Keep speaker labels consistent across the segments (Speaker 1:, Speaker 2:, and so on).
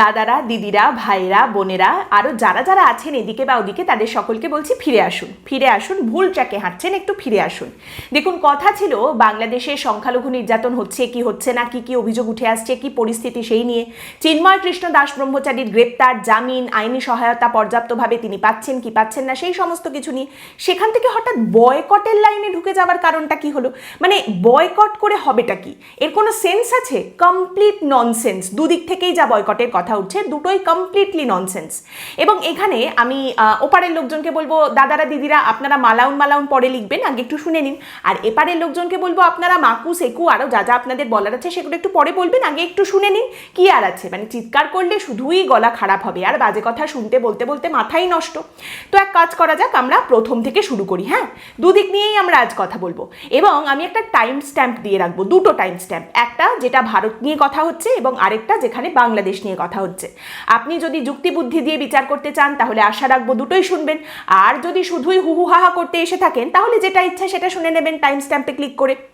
Speaker 1: দাদারা, দিদিরা, ভাইরা, বোনেরা আরও যারা যারা আছেন এদিকে বা ওদিকে, তাদের সকলকে বলছি ফিরে আসুন ফিরে আসুন, ভুল ট্র্যাকে হাঁটছেন, একটু ফিরে আসুন। দেখুন, কথা ছিল বাংলাদেশে সংখ্যালঘু নির্যাতন হচ্ছে, কি হচ্ছে না, কি কি অভিযোগ উঠে আসছে, কি পরিস্থিতি সেই নিয়ে। চিন্ময় কৃষ্ণ দাস ব্রহ্মচারীর গ্রেপ্তার, জামিন, আইনি সহায়তা পর্যাপ্তভাবে তিনি পাচ্ছেন, কি পাচ্ছেন না, সেই সমস্ত কিছু নিয়ে। সেখান থেকে হঠাৎ বয়কটের লাইনে ঢুকে যাওয়ার কারণটা কি হলো? মানে বয়কট করে হবেটা কি? এর কোনো সেন্স আছে? Complete nonsense. দুদিক থেকেই যা বয়কটের কথা। উঠছে, দুটোই কমপ্লিটলি ননসেন্স এবং এখানে আমি ওপারের লোকজনকে বলব, দাদারা, দিদিরা, আপনারা মালাউন মালাউন পরে লিখবেন, আগে একটু শুনে নিন। আর এপারের লোকজনকে বলব, আপনারা মাকু, সেকু আরও যা যা আপনাদের বলার আছে, সেগুলো একটু পরে বলবেন, আগে একটু শুনে নিন, কি আর আছে? মানে চিৎকার করলে শুধুই গলা খারাপ হবে, আর বাজে কথা শুনতে, বলতে বলতে মাথাই নষ্ট। তো এক কাজ করা যাক, আমরা প্রথম থেকে শুরু করি হ্যাঁ? দুদিক নিয়েই আমরা আজ কথা বলব। এবং আমি একটা টাইম স্ট্যাম্প দিয়ে রাখব, দুটো টাইম স্ট্যাম্প একটা যেটা ভারত নিয়ে কথা হচ্ছে, এবং আরেকটা যেখানে বাংলাদেশ নিয়ে কথা হচ্ছে। আপনি যদি যুক্তিবুদ্ধি দিয়ে বিচার করতে চান, তাহলে আশা রাখব দুটোই শুনবেন। আর যদি শুধুই হুহু হাহা করতে এসে থাকেন, তাহলে যেটা ইচ্ছা সেটা শুনে নেবেন টাইম স্ট্যাম্পে ক্লিক করে।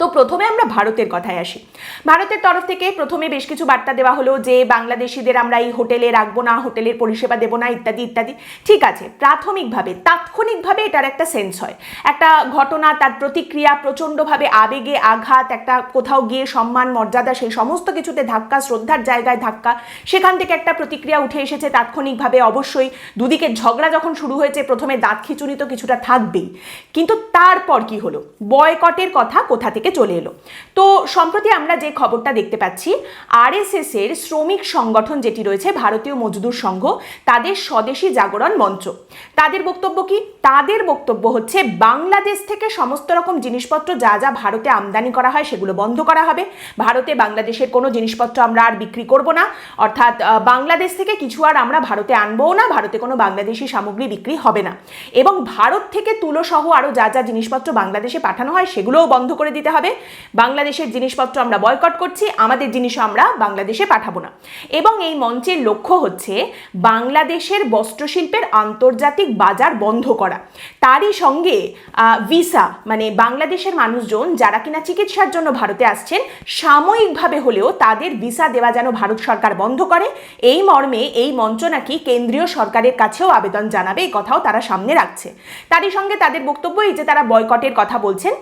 Speaker 1: তো প্রথমে আমরা ভারতের কথায় আসি। ভারতের তরফ থেকে প্রথমে বেশ কিছু বার্তা দেওয়া হলো যে, বাংলাদেশিদের আমরা এই হোটেলে রাখব না, হোটেলের পরিষেবা দেবো না, ইত্যাদি ইত্যাদি। ঠিক আছে, প্রাথমিকভাবে, তাৎক্ষণিকভাবে এটার একটা সেন্স হয়। একটা ঘটনা, তার প্রতিক্রিয়া, প্রচণ্ডভাবে আবেগে আঘাত, একটা কোথাও গিয়ে সম্মান, মর্যাদা, সেই সমস্ত কিছুতে ধাক্কা, শ্রদ্ধার জায়গায় ধাক্কা, সেখান থেকে একটা প্রতিক্রিয়া উঠে এসেছে তাৎক্ষণিকভাবে। অবশ্যই দুদিকে ঝগড়া যখন শুরু হয়েছে, প্রথমে দাঁত খিচুনি তো কিছুটা থাকবেই। কিন্তু তারপর কি হলো? বয়কটের কথা কোথা থেকে চলে এলো। তো সম্প্রতি আমরা যে খবরটা দেখতে পাচ্ছি আরএসএস এর শ্রমিক সংগঠন যেটি রয়েছে, ভারতীয় মজদুর সংঘ, তাদের স্বদেশী জাগরণ মঞ্চ। তাদের বক্তব্য কি? তাদের বক্তব্য হচ্ছে, বাংলাদেশ থেকে সমস্ত রকম জিনিসপত্র যা যা ভারতে আমদানি করা হয় সেগুলো বন্ধ করা হবে। ভারতে বাংলাদেশের কোনো জিনিসপত্র আমরা আর বিক্রি করব না। অর্থাৎ বাংলাদেশ থেকে কিছু আর আমরা ভারতে আনবও না, ভারতে কোনো বাংলাদেশি সামগ্রী বিক্রি হবে না। এবং ভারত থেকে তুলো সহ আরও যা যা জিনিসপত্র বাংলাদেশে পাঠানো হয় সেগুলোও বন্ধ করে দিতে হবে। বাংলাদেশের জিনিসপত্র আমরা বয়কট করছি, আমাদের জিনিসও আমরা বাংলাদেশে পাঠাবো না। এবং এই মঞ্চের লক্ষ্য হচ্ছে বাংলাদেশের বস্ত্রশিল্পের আন্তর্জাতিক বাজার বন্ধ করা। তারই সঙ্গে ভিসা মানে বাংলাদেশের মানুষজন যারা কিনা চিকিৎসার জন্য ভারতে আসছেন, সাময়িকভাবে হলেও তাদের ভিসা দেওয়া যেন ভারত সরকার বন্ধ করে। এই মর্মে এই মঞ্চ নাকি কেন্দ্রীয় সরকারের কাছেও আবেদন জানাবে, এই কথাও তারা সামনে রাখছে। তারই সঙ্গে তাদের বক্তব্য এই যে তারা বয়কটের কথা বলছেন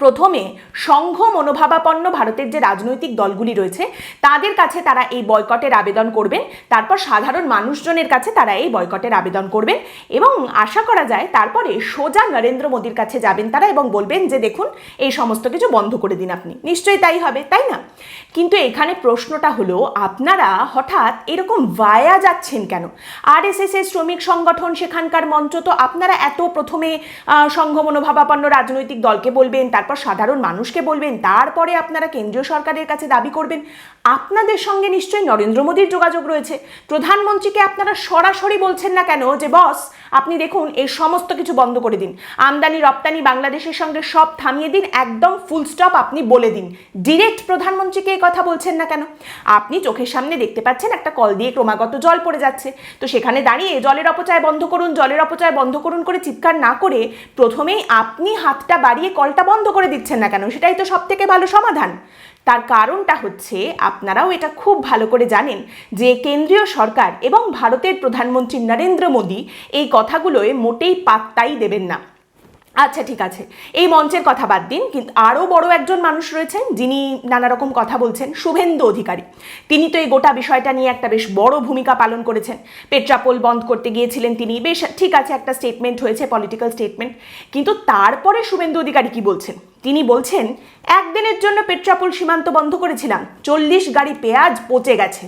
Speaker 1: প্রথমে সংঘ মনোভাবাপন্ন ভারতের যে রাজনৈতিক দলগুলি রয়েছে, তাদের কাছে তারা এই বয়কটের আবেদন করবেন। তারপর সাধারণ মানুষজনের কাছে তারা এই বয়কটের আবেদন করবেন এবং আশা করা যায় তারপরে সোজা নরেন্দ্র মোদীর কাছে যাবেন তারা এবং বলবেন যে, দেখুন, এই সমস্ত কিছু বন্ধ করে দিন আপনি। নিশ্চয়ই তাই হবে, তাই না? কিন্তু এখানে প্রশ্নটা হলো, আপনারা হঠাৎ এরকম ভায়া যাচ্ছেন কেন? আরএসএস এর শ্রমিক সংগঠন সেখানকার মঞ্চ, তো আপনারা এত প্রথমে সংঘ মনোভাবাপন্ন রাজনৈতিক দলকে বলবেন তারপর সাধারণ মানুষকে বলবেন, তারপরে আপনারা কেন্দ্রীয় সরকারের কাছে দাবি করবেন। আপনাদের সঙ্গে নিশ্চয়ই নরেন্দ্র মোদীর যোগাযোগ রয়েছে। প্রধানমন্ত্রীকে আপনারা সরাসরি বলছেন না কেন? যে, বস, আপনি দেখুন, এই সমস্ত কিছু বন্ধ করে দিন। আমদানি, রপ্তানি, বাংলাদেশের সঙ্গে সব থামিয়ে দিন। একদম ফুল স্টপ আপনি বলে দিন। ডিরেক্ট প্রধানমন্ত্রীকে এই কথা বলছেন না কেন? আপনি চোখের সামনে দেখতে পাচ্ছেন একটা কল দিয়ে ক্রমাগত জল পড়ে যাচ্ছে। তো সেখানে দাঁড়িয়ে জলের অপচয় বন্ধ করুন, জলের অপচয় বন্ধ করুন করে চিৎকার না করে প্রথমেই আপনি হাতটা বাড়িয়ে কলটা বন্ধ করে দিচ্ছেন না কেন? সেটাই তো সব থেকে ভালো সমাধান। তার কারণটা হচ্ছে, আপনারাও এটা খুব ভালো করে জানেন যে কেন্দ্রীয় সরকার এবং ভারতের প্রধানমন্ত্রী নরেন্দ্র মোদী এই কথাগুলোয় মোটেই পাত্তাই দেবেন না। আচ্ছা ঠিক আছে। এই মঞ্চের কথা বাদ দিন, কিন্তু আরও বড় একজন মানুষ রয়েছেন, যিনি নানা রকম কথা বলছেন, শুভেন্দু অধিকারী। তিনি তো এই গোটা বিষয়টা নিয়ে একটা বেশ বড় ভূমিকা পালন করেছেন। পেট্রাপোল বন্ধ করতে গিয়েছিলেন তিনি, বেশ, ঠিক আছে, একটা স্টেটমেন্ট হয়েছে পলিটিক্যাল স্টেটমেন্ট কিন্তু তারপরে শুভেন্দু অধিকারী কি বলছেন? তিনি বলছেন, একদিনের জন্য পেট্রাপোল সীমান্ত বন্ধ করেছিলাম, চল্লিশ গাড়ি পেঁয়াজ পচে গেছে।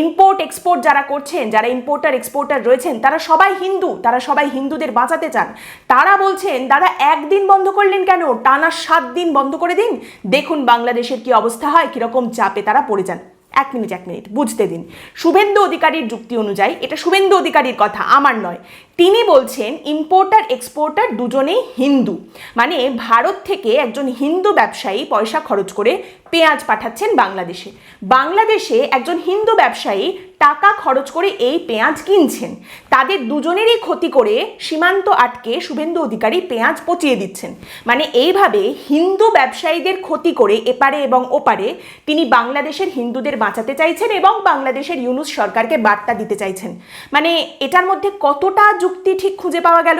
Speaker 1: ইম্পোর্ট এক্সপোর্ট যারা করছেন, যারা ইম্পোর্টার এক্সপোর্টার রয়েছেন, তারা সবাই হিন্দু, তারা সবাই হিন্দুদের বাঁচাতে চান। তারা বলছেন তারা একদিন বন্ধ করলেন কেন? টানা সাত দিন বন্ধ করে দিন। দেখুন বাংলাদেশের কি অবস্থা হয়, কীরকম চাপে তারা পড়ে যান। এক মিনিট এক মিনিট, বুঝতে দিন। শুভেন্দু অধিকারীর যুক্তি অনুযায়ী, এটা শুভেন্দু অধিকারীর কথা, আমার নয়। তিনি বলছেন ইম্পোর্টার এক্সপোর্টার দুজনেই হিন্দু। মানে ভারত থেকে একজন হিন্দু ব্যবসায়ী পয়সা খরচ করে পেঁয়াজ পাঠাচ্ছেন বাংলাদেশে। বাংলাদেশে একজন হিন্দু ব্যবসায়ী টাকা খরচ করে এই পেঁয়াজ কিনছেন। তাদের দুজনেরই ক্ষতি করে সীমান্ত আটকে শুভেন্দু অধিকারী পেঁয়াজ পচিয়ে দিচ্ছেন। মানে এইভাবে হিন্দু ব্যবসায়ীদের ক্ষতি করে এপারে এবং ওপারে তিনি বাংলাদেশের হিন্দুদের বাঁচাতে চাইছেন এবং বাংলাদেশের ইউনুস সরকারকে বার্তা দিতে চাইছেন। মানে এটার মধ্যে কতটা যুক্তি ঠিক খুঁজে পাওয়া গেল?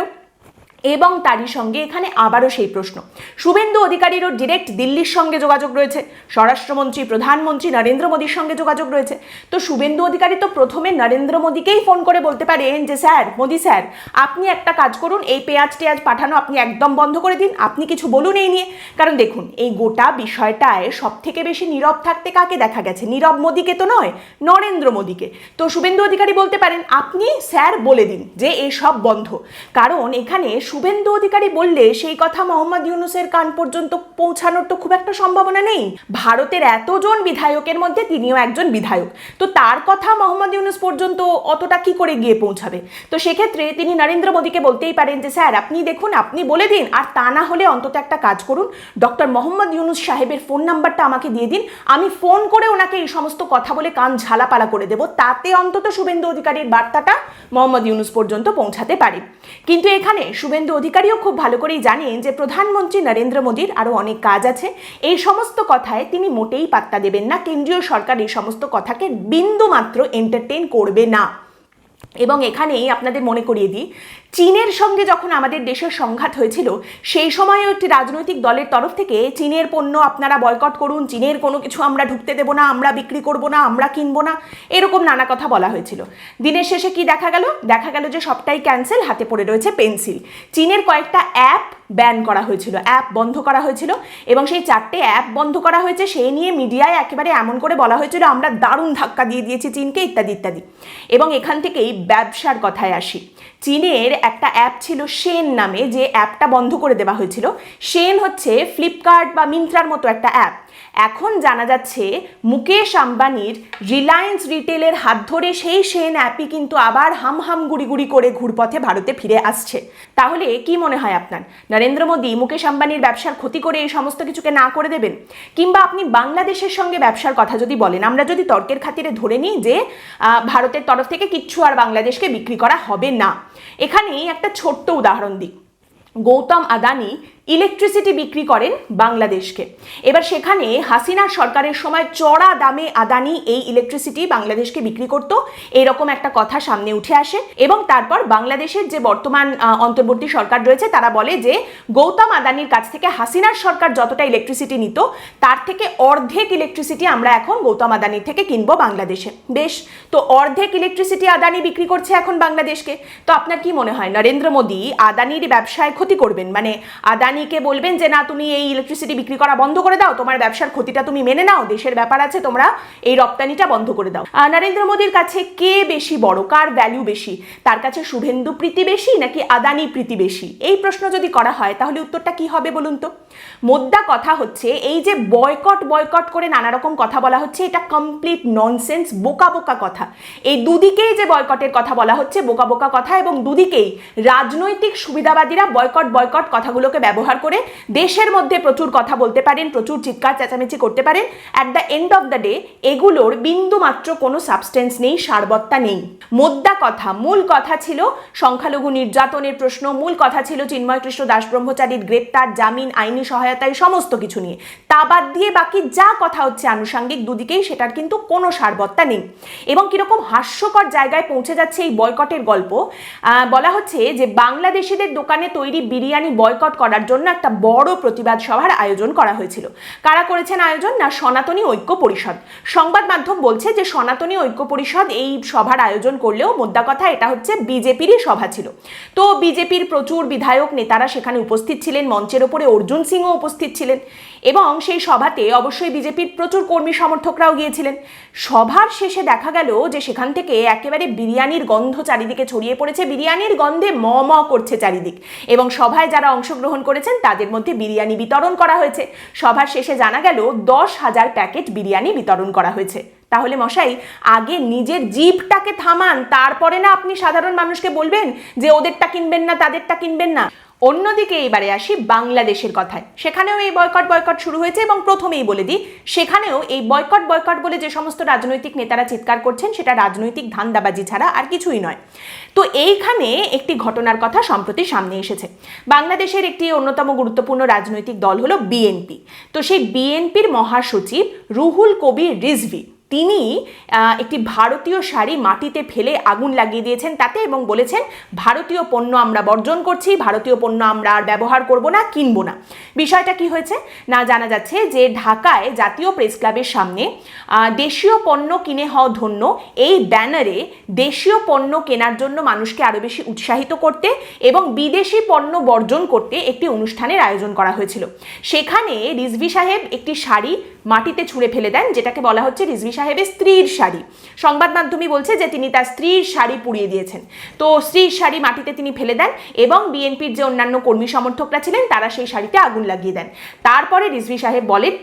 Speaker 1: এবং তারই সঙ্গে এখানে আবারও সেই প্রশ্ন। শুভেন্দু অধিকারীরও ডিরেক্ট দিল্লির সঙ্গে যোগাযোগ রয়েছে। স্বরাষ্ট্রমন্ত্রী, প্রধানমন্ত্রী নরেন্দ্র মোদীর সঙ্গে যোগাযোগ রয়েছে। তো শুভেন্দু অধিকারী তো প্রথমে নরেন্দ্র মোদীকেই ফোন করে বলতে পারেন যে, স্যার, মোদী স্যার, আপনি একটা কাজ করুন, এই পেঁয়াজ টেয়াজ পাঠানো আপনি একদম বন্ধ করে দিন, আপনি কিছু বলুন এই নিয়ে। কারণ দেখুন, এই গোটা বিষয়টায় সব থেকে বেশি নীরব থাকতে কাকে দেখা গেছে? নীরব মোদীকে তো নয়, নরেন্দ্র মোদীকে। তো শুভেন্দু অধিকারী বলতে পারেন, আপনি স্যার বলে দিন যে এই সব বন্ধ। কারণ এখানে শুভেন্দু অধিকারী বললে, সেই কথা মোহাম্মদ ইউনুসের কান পর্যন্ত পৌঁছানোর তো খুব একটা সম্ভাবনা নেই। ভারতের এতজন বিধায়কের মধ্যে তিনিও একজন বিধায়ক। তো তার কথা মোহাম্মদ ইউনুস পর্যন্ত অতটা কি করে গিয়ে পৌঁছাবে? তো সেক্ষেত্রে তিনি নরেন্দ্র মোদীকে বলতেই পারেন যে, স্যার, আপনি দেখুন, আপনি বলে দিন। আর তা না হলে অন্তত একটা কাজ করুন। ডক্টর মোহাম্মদ ইউনুস সাহেবের ফোন নাম্বারটা আমাকে দিয়ে দিন। আমি ফোন করে ওনাকে এই সমস্ত কথা বলে কান ঝালাপালা করে দেব। তাতে অন্তত শুভেন্দু অধিকারীর বার্তাটা মোহাম্মদ ইউনুস পর্যন্ত পৌঁছাতে পারে। কিন্তু এখানে শুভেন্দু অধিকারীও খুব ভালো করেই জানেন যে প্রধানমন্ত্রী নরেন্দ্র মোদীর আরও অনেক কাজ আছে। এই সমস্ত কথায় তিনি মোটেই পাত্তা দেবেন না। কেন্দ্রীয় সরকার এই সমস্ত কথাকে বিন্দু মাত্র এন্টারটেন করবে না। এবং এখানেই আপনাদের মনে করিয়ে দিই চীনের সঙ্গে যখন আমাদের দেশের সংঘাত হয়েছিল, সেই সময়ও একটি রাজনৈতিক দলের তরফ থেকে চীনের পণ্য আপনারা বয়কট করুন, চীনের কোনো কিছু আমরা ঢুকতে দেবো না, আমরা বিক্রি করব না, আমরা কিনবো না, এরকম নানা কথা বলা হয়েছিল। দিনের শেষে কি দেখা গেল? দেখা গেল যে সবটাই ক্যান্সেল, হাতে পড়ে রয়েছে পেন্সিল। চীনের কয়েকটা অ্যাপ ব্যান করা হয়েছিল, অ্যাপ বন্ধ করা হয়েছিল এবং সেই চারটে অ্যাপ বন্ধ করা হয়েছে, সেই নিয়ে মিডিয়ায় একেবারে এমন করে বলা হয়েছিল, আমরা দারুণ ধাক্কা দিয়ে দিয়েছি চীনকে, ইত্যাদি ইত্যাদি। এবং এখান থেকেই ব্যবসার কথায় আসি। চীনের একটা অ্যাপ ছিল সেন নামে, যে অ্যাপটা বন্ধ করে দেওয়া হয়েছিল। সেন হচ্ছে ফ্লিপকার্ট বা মিন্ত্রার মতো একটা অ্যাপ। এখন জানা যাচ্ছে মুকেশ আম্বানির রিলায়েন্স রিটেলের হাত ধরে সেই সেন অ্যাপই কিন্তু আবার হাম হাম গুড়ি গুড়ি করে ঘুরপথে ভারতে ফিরে আসছে। তাহলে কি মনে হয় আপনার? নরেন্দ্র মোদী মুকেশ আম্বানির ব্যবসার ক্ষতি করে এই সমস্ত কিছুকে না করে দেবেন? কিংবা আপনি বাংলাদেশের সঙ্গে ব্যবসার কথা যদি বলেন, আমরা যদি তর্কের খাতিরে ধরে নিই যে ভারতের তরফ থেকে কিচ্ছু আর বাংলাদেশকে বিক্রি করা হবে না। এখানেই একটা ছোট্ট উদাহরণ দিই। গৌতম আদানি ইলেকট্রিসিটি বিক্রি করেন বাংলাদেশকে। এবার সেখানে হাসিনার সরকারের সময় চড়া দামে আদানি এই ইলেকট্রিসিটি বাংলাদেশকে বিক্রি করত। এরকম একটা কথা সামনে উঠে আসে এবং তারপর বাংলাদেশের যে বর্তমান অন্তর্বর্তী সরকার রয়েছে, তারা বলে যে গৌতম আদানির কাছ থেকে হাসিনার সরকার যতটা ইলেকট্রিসিটি নিত, তার থেকে অর্ধেক ইলেকট্রিসিটি আমরা এখন গৌতম আদানির থেকে কিনবো বাংলাদেশে। বেশ, তো অর্ধেক ইলেকট্রিসিটি আদানি বিক্রি করছে এখন বাংলাদেশকে। তো আপনার কি মনে হয়, নরেন্দ্র মোদী আদানির ব্যবসায় ক্ষতি করবেন? মানে আদানিকে বলবেন যে, না, তুমি এই ইলেকট্রিসিটি বিক্রি করা বন্ধ করে দাও। তোমার ব্যবসার ক্ষতিটা তুমি মেনে নাও। দেশের ব্যাপার আছে, তোমরা এই রপ্তানিটা বন্ধ করে দাও। নরেন্দ্র মোদীর কাছে কে বেশি বড়? কার ভ্যালু বেশি? তার কাছে শুভেন্দু প্রীতি বেশি নাকি আদানি প্রীতি বেশি? এই প্রশ্ন যদি করা হয়, তাহলে উত্তরটা কি হবে বলুন তো? মোদ্দা কথা হচ্ছে, এই যে বয়কট বয়কট করে নানা রকম কথা বলা হচ্ছে, এটা কমপ্লিট ননসেন্স বোকা বোকা কথা। এই দুদিকেই যে বয়কটের কথা বলা হচ্ছে, বোকা বোকা কথা এবং দুদিকেই রাজনৈতিক সুবিধাবাদীরা বয়কট বয়কট কথাগুলোকে ব্যবহার করে দেশের মধ্যে প্রচুর কথা বলতে পারেন, প্রচুর চিৎকার চেঁচামেচি করতে পারেন। At the end of the day এগুলোর বিন্দু মাত্র কোনো সাবস্টেন্স নেই, সারবত্তা নেই। মোদ্দা কথা, মূল কথা ছিল সংখ্যালঘু নির্যাতনের প্রশ্ন, মূল কথা ছিল চিন্ময় কৃষ্ণ দাস ব্রহ্মচারীর গ্রেপ্তার, জামিন, আইনি সহায়তা, এই সমস্ত কিছু নিয়ে। তা বাদ দিয়ে বাকি যা কথা হচ্ছে আনুষাঙ্গিক দুদিকেই সেটার কিন্তু কোনো সারবত্তা নেই। এবং কীরকম হাস্যকর জায়গায় পৌঁছে যাচ্ছে এই বয়কটের গল্প বলা হচ্ছে যে বাংলাদেশিদের দোকানে তৈরি বিরিয়ানি বয়কট করার জন্য একটা বড় প্রতিবাদ সভার আয়োজন করা হয়েছিল। কারা করেছেন আয়োজন? না সনাতনী ঐক্য পরিষদ। সংবাদ মাধ্যম বলছে যে সনাতনী ঐক্য পরিষদ এই সভার আয়োজন করলেও মোদ্দা কথা এটা হচ্ছে বিজেপিরই সভা ছিল। তো বিজেপির প্রচুর বিধায়ক নেতারা সেখানে উপস্থিত ছিলেন, মঞ্চের ওপরে অর্জুন সিংও উপস্থিত ছিলেন এবং সেই সভাতে অবশ্যই বিজেপির প্রচুর কর্মী সমর্থকরাও গিয়েছিলেন। সভার শেষে দেখা গেল যে সেখান থেকে একেবারে বিরিয়ানির গন্ধ চারিদিকে ছড়িয়ে পড়েছে। বিরিয়ানির গন্ধে ম ম করছে চারিদিক এবং সভায় যারা অংশগ্রহণ করেছেন, তাদের মধ্যে বিরিয়ানি বিতরণ করা হয়েছে। সভার শেষে জানা গেল, দশ হাজার প্যাকেট বিরিয়ানি বিতরণ করা হয়েছে। তাহলে মশাই, আগে নিজের জিভটাকে থামান, তারপরে না আপনি সাধারণ মানুষকে বলবেন যে ওদেরটা কিনবেন না, তাদেরটা কিনবেন না? অন্যদিকে এবারে আসি বাংলাদেশের কথায়। সেখানেও এই বয়কট বয়কট শুরু হয়েছে এবং প্রথমেই বলে দিই, সেখানেও এই বয়কট বয়কট বলে যে সমস্ত রাজনৈতিক নেতারা চিৎকার করছেন, সেটা রাজনৈতিক ধান্দাবাজি ছাড়া আর কিছুই নয়। তো এইখানে একটি ঘটনার কথা সম্প্রতি সামনে এসেছে। বাংলাদেশের একটি অন্যতম গুরুত্বপূর্ণ রাজনৈতিক দল হলো বিএনপি তো সেই বিএনপির মহাসচিব রুহুল কবির রিজভি তিনি একটি ভারতীয় শাড়ি মাটিতে ফেলে আগুন লাগিয়ে দিয়েছেন তাতে এবং বলেছেন, ভারতীয় পণ্য আমরা বর্জন করছি, ভারতীয় পণ্য আমরা আর ব্যবহার করব না, কিনবো না। বিষয়টা কি হয়েছে? না, জানা যাচ্ছে যে ঢাকায় জাতীয় প্রেস ক্লাবের সামনে দেশীয় পণ্য কিনে হওয়া ধন্য এই ব্যানারে দেশীয় পণ্য কেনার জন্য মানুষকে আরও বেশি উৎসাহিত করতে এবং বিদেশি পণ্য বর্জন করতে একটি অনুষ্ঠানের আয়োজন করা হয়েছিল। সেখানে রিজভি সাহেব একটি শাড়ি মাটিতে ছুঁড়ে ফেলে দেন, যেটাকে বলা হচ্ছে রিজভি সাহেবের স্ত্রীর শাড়ি। সংবাদ মাধ্যমই বলছে যে তিনি তার স্ত্রীর শাড়ি পুড়িয়ে দিয়েছেন। তো স্ত্রীর শাড়ি মাটিতে তিনি ফেলে দেন এবং বিএনপির যে অন্যান্য কর্মী সমর্থকরা ছিলেন, তারা সেই শাড়িতে আগুন লাগিয়ে দেন। তারপরে রিজভি সাহেব বলেন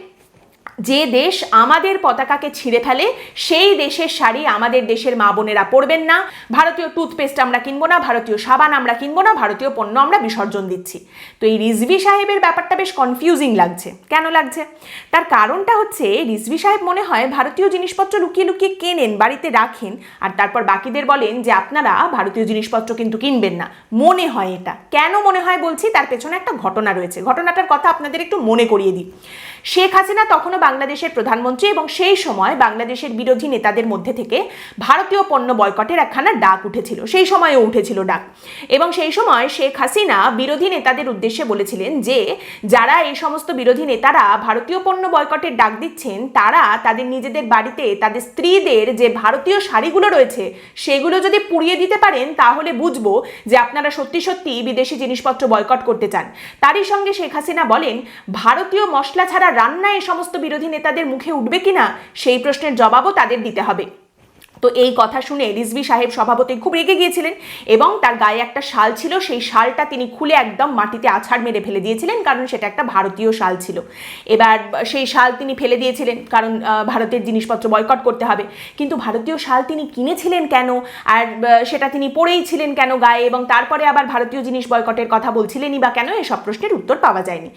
Speaker 1: যে দেশ আমাদের পতাকাকে ছিঁড়ে ফেলে, সেই দেশের শাড়ি আমাদের দেশের মা বোনেরা পরবেন না। ভারতীয় টুথপেস্ট আমরা কিনবো না, ভারতীয় সাবান আমরা কিনবো না, ভারতীয় পণ্য আমরা বিসর্জন দিচ্ছি। তো এই রিজভি সাহেবের ব্যাপারটা বেশ কনফিউজিং লাগছে। কেন লাগছে? তার কারণটা হচ্ছে, রিজভি সাহেব মনে হয় ভারতীয় জিনিসপত্র লুকিয়ে লুকিয়ে কেনেন, বাড়িতে রাখেন, আর তারপর বাকিদের বলেন যে আপনারা ভারতীয় জিনিসপত্র কিন্তু কিনবেন না। মনে হয় এটা। কেন মনে হয় বলছি, তার পেছনে একটা ঘটনা রয়েছে। ঘটনাটার কথা আপনাদের একটু মনে করিয়ে দিই। শেখ হাসিনা তখনও বাংলাদেশের প্রধানমন্ত্রী এবং সেই সময় বাংলাদেশের বিরোধী নেতাদের মধ্যে থেকে ভারতীয় পণ্য বয়কটের একখানা ডাক উঠেছিল। সেই সময়ও উঠেছিল ডাক। এবং সেই সময় শেখ হাসিনা বিরোধী নেতাদের উদ্দেশ্যে বলেছিলেন যে, যারা এই সমস্ত বিরোধী নেতারা ভারতীয় পণ্য বয়কটের ডাক দিচ্ছেন, তারা তাদের নিজেদের বাড়িতে তাদের স্ত্রীদের যে ভারতীয় শাড়িগুলো রয়েছে, সেগুলো যদি পুড়িয়ে দিতে পারেন, তাহলে বুঝব যে আপনারা সত্যি সত্যি বিদেশি জিনিসপত্র বয়কট করতে চান। তারই সঙ্গে শেখ হাসিনা বলেন, ভারতীয় মশলা ছাড়া রান্না এই সমস্ত বিরোধী নেতাদের মুখে উঠবে কিনা সেই প্রশ্নের জবাবও তাদের দিতে হবে। তো এই কথা শুনে রিজভি সাহেব স্বভাবতই খুব রেগে গিয়েছিলেন এবং তার গায়ে একটা শাল ছিল, সেই শালটা তিনি খুলে একদম মাটিতে আছাড় মেরে ফেলে দিয়েছিলেন, কারণ সেটা একটা ভারতীয় শাল ছিল। এবার সেই শাল তিনি ফেলে দিয়েছিলেন, কারণ ভারতের জিনিসপত্র বয়কট করতে হবে। কিন্তু ভারতীয় শাল তিনি কিনেছিলেন কেন? আর সেটা তিনি পরেই ছিলেন কেন গায়ে? এবং তারপরে আবার ভারতীয় জিনিস বয়কটের কথা বলছিলেনই বা কেন? এসব প্রশ্নের উত্তর পাওয়া যায়নি।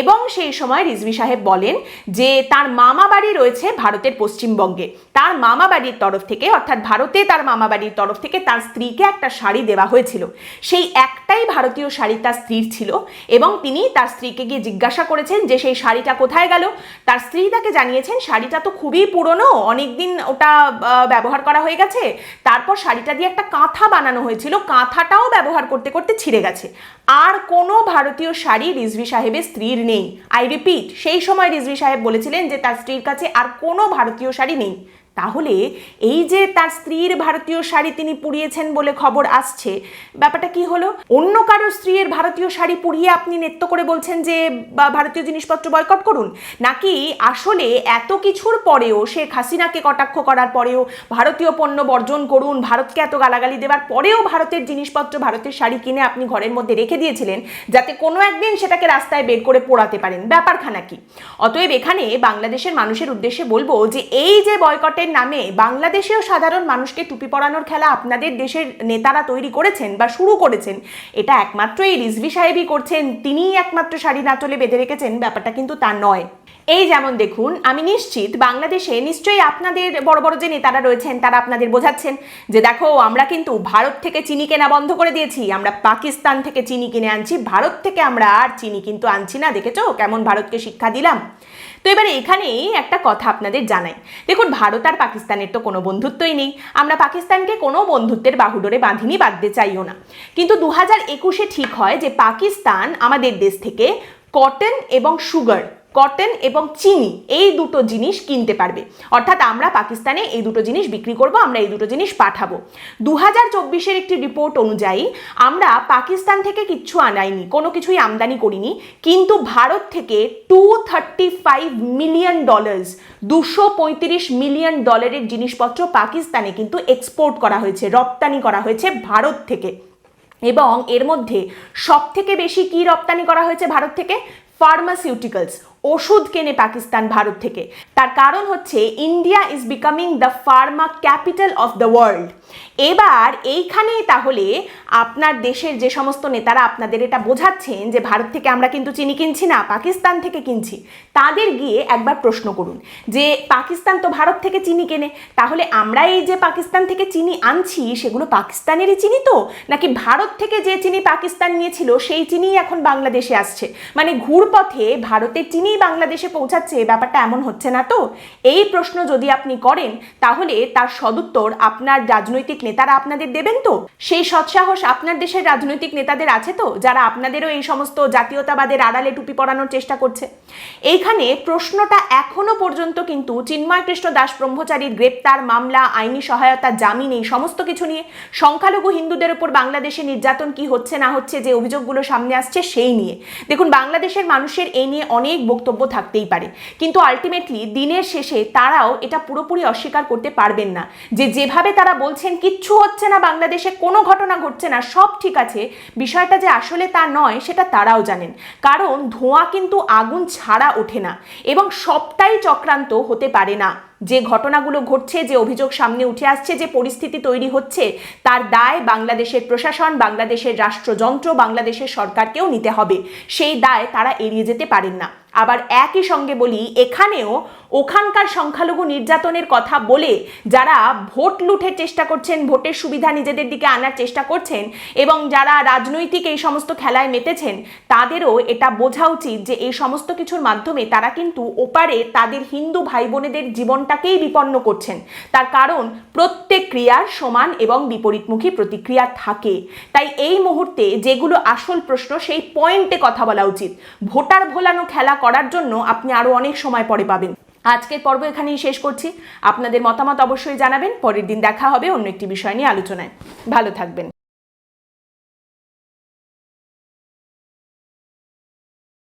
Speaker 1: এবং সেই সময় রিজভি সাহেব বলেন যে, তার মামা বাড়ি রয়েছে ভারতের পশ্চিমবঙ্গে। তার মামা বাড়ির তরফ থেকে অর্থাৎ ভারতে তার মামাবাড়ির তরফ থেকে তার স্ত্রীকে একটা শাড়ি দেওয়া হয়েছিল। সেই একটাই ভারতীয় শাড়ি তার স্ত্রীর ছিল এবং তিনি তার স্ত্রীকে গিয়ে জিজ্ঞাসা করেছেন যে সেই শাড়িটা কোথায় গেল? তার স্ত্রী তাকে জানিয়েছেন, শাড়িটা তো খুবই পুরনো, অনেকদিন ওটা ব্যবহার করা হয়ে গেছে। তারপর শাড়িটা দিয়ে একটা কাঁথা বানানো হয়েছিল। কাঁথাটাও ব্যবহার করতে করতে ছিঁড়ে গেছে। আর কোনো ভারতীয় শাড়ি রিজভি সাহেবের স্ত্রীর নেই। আই রিপিট সেই সময় রিজভি সাহেব বলেছিলেন যে তার স্ত্রীর কাছে আর কোনো ভারতীয় শাড়ি নেই। তাহলে এই যে তার স্ত্রীর ভারতীয় শাড়ি তিনি পুড়িয়েছেন বলে খবর আসছে, ব্যাপারটা কি হলো? অন্য কারও স্ত্রীর ভারতীয় শাড়ি পুড়িয়ে আপনি নেত্য করে বলছেন যে ভারতীয় জিনিসপত্র বয়কট করুন? নাকি আসলে এত কিছুর পরেও শেখ হাসিনাকে কটাক্ষ করার পরেও ভারতীয় পণ্য বর্জন করুন, ভারতকে এত গালাগালি দেওয়ার পরেও ভারতের জিনিসপত্র, ভারতের শাড়ি কিনে আপনি ঘরের মধ্যে রেখে দিয়েছিলেন, যাতে কোনো একদিন সেটাকে রাস্তায় বের করে পোড়াতে পারেন? ব্যাপারখানা কি? অতএব এখানে বাংলাদেশের মানুষের উদ্দেশ্যে বলব যে, এই যে বয়কটের নামে বাংলাদেশেও সাধারণ মানুষকে টুপি পরানোর খেলা আপনাদের দেশের নেতারা তৈরি করেছেন বা শুরু করেছেন, এটা একমাত্র এই রিজভি সাহেবই করছেন, তিনিই একমাত্র শাড়ি নাচলে বেঁধে রেখেছেন, ব্যাপারটা কিন্তু তা নয়। এই যেমন দেখুন, আমি নিশ্চিত বাংলাদেশে নিশ্চয়ই আপনাদের বড় বড় যে নেতারা রয়েছেন, তারা আপনাদের বোঝাচ্ছেন যে দেখো, আমরা কিন্তু ভারত থেকে চিনি কেনা বন্ধ করে দিয়েছি, আমরা পাকিস্তান থেকে চিনি কিনে আনছি, ভারত থেকে আমরা আর চিনি কিন্তু আনছি না, দেখেছ? কেমন ভারতকে শিক্ষা দিলাম। তো এবার এখানেই একটা কথা আপনাদের জানাই। দেখুন, ভারত আর পাকিস্তানের তো কোনো বন্ধুত্বই নেই। আমরা পাকিস্তানকে কোনো বন্ধুত্বের বাহুডোরে বাঁধিনি, বাঁধতে চাইও না। কিন্তু দু হাজার একুশে ঠিক হয় যে পাকিস্তান আমাদের দেশ থেকে কটন এবং সুগার কটন এবং চিনি, এই দুটো জিনিস কিনতে পারবে। অর্থাৎ আমরা পাকিস্তানে এই দুটো জিনিস বিক্রি করব, আমরা এই দুটো জিনিস পাঠাবো। দু হাজার চব্বিশের একটি রিপোর্ট অনুযায়ী আমরা পাকিস্তান থেকে কিচ্ছু আনাইনি, কোনো কিছুই আমদানি করিনি, কিন্তু ভারত থেকে two thirty five million dollars দুশো পঁয়ত্রিশ মিলিয়ন ডলারের জিনিসপত্র পাকিস্তানে কিন্তু এক্সপোর্ট করা হয়েছে, রপ্তানি করা হয়েছে ভারত থেকে। এবং এর মধ্যে সব থেকে বেশি কি রপ্তানি করা হয়েছে ভারত থেকে? ফার্মাসিউটিক্যালস ওষুধ কেনে পাকিস্তান ভারত থেকে। তার কারণ হচ্ছে India is becoming the pharma capital of the world এবার এইখানেই তাহলে আপনার দেশের যে সমস্ত নেতারা আপনাদের এটা বোঝাচ্ছেন যে ভারত থেকে আমরা কিন্তু চিনি কিনছি না, পাকিস্তান থেকে কিনছি। তাদের গিয়ে একবার প্রশ্ন করুন যে পাকিস্তান তো ভারত থেকে চিনি কেনে? তাহলে আমরা এই যে পাকিস্তান থেকে চিনি আনছি, সেগুলো পাকিস্তানেরই চিনি তো? নাকি ভারত থেকে যে চিনি পাকিস্তান নিয়েছিল, সেই চিনিই এখন বাংলাদেশে আসছে? মানে ঘুরপথে ভারতের চিনি বাংলাদেশে পৌঁছাচ্ছে, ব্যাপারটা এমন হচ্ছে না তো? এই প্রশ্ন যদি আপনি করেন, তাহলে তার সদুত্তর আপনার রাজনৈতিক নেতারা আপনাদের দেবেন তো? সেই সৎসাহস আপনার দেশের রাজনৈতিক নেতাদের আছে তো, যারা আপনাদেরও এই সমস্ত জাতীয়তাবাদের আড়ালে টুপি পরানোর চেষ্টা করছে? এইখানে প্রশ্নটা এখনও পর্যন্ত কিন্তু চিন্ময় কৃষ্ণ দাস ব্রহ্মচারীর গ্রেপ্তার মামলা, আইনি সহায়তা, জামিন, এই সমস্ত কিছু নিয়ে সংখ্যালঘু হিন্দুদের উপর বাংলাদেশে নির্যাতন কি হচ্ছে না হচ্ছে যে অভিযোগগুলো সামনে আসছে সেই নিয়ে। দেখুন, বাংলাদেশের মানুষের এই নিয়ে অনেক বক্তব্য থাকতেই পারে। কিন্তু আলটিমেটলি দিনের শেষে তারাও এটা পুরোপুরি অস্বীকার করতে পারবেন না। যে যেভাবে তারা বলছেন, কিচ্ছু হচ্ছে না, বাংলাদেশে কোনো ঘটনা ঘটছে না, সব ঠিক আছে। বিষয়টা যে আসলে তা নয়, সেটা তারাও জানেন। কারণ ধোঁয়া কিন্তু আগুন ছাড়া ওঠে না। এবং সবটাই চক্রান্ত হতে পারে না। যে ঘটনাগুলো ঘটছে, যে অভিযোগ সামনে উঠে আসছে, যে পরিস্থিতি তৈরি হচ্ছে, তার দায় বাংলাদেশের প্রশাসন, বাংলাদেশের রাষ্ট্রযন্ত্র, বাংলাদেশের সরকারকেও নিতে হবে। সেই দায় তারা এড়িয়ে যেতে পারেন না। আবার একই সঙ্গে বলি, এখানেও ওখানকার সংখ্যালঘু নির্যাতনের কথা বলে যারা ভোট লুঠের চেষ্টা করছেন, ভোটের সুবিধা নিজেদের দিকে আনার চেষ্টা করছেন এবং যারা রাজনৈতিক এই সমস্ত খেলায় মেতেছেন, তাদেরও এটা বোঝা উচিত যে এই সমস্ত কিছুর মাধ্যমে তারা কিন্তু ওপারে তাদের হিন্দু ভাই বোনেদের জীবনটাকেই বিপন্ন করছেন। তার কারণ প্রত্যেক ক্রিয়ার সমান এবং বিপরীতমুখী প্রতিক্রিয়া থাকে। তাই এই মুহূর্তে যেগুলো আসল প্রশ্ন, সেই পয়েন্টে কথা বলা উচিত। ভোটার ভোলানো খেলা করার জন্য আপনি আরও অনেক সময় পরে পাবেন। আজকের পর্ব এখানেই শেষ করছি। আপনাদের মতামত অবশ্যই জানাবেন। পরের দিন দেখা হবে অন্য একটি বিষয় নিয়ে আলোচনায়। ভালো থাকবেন।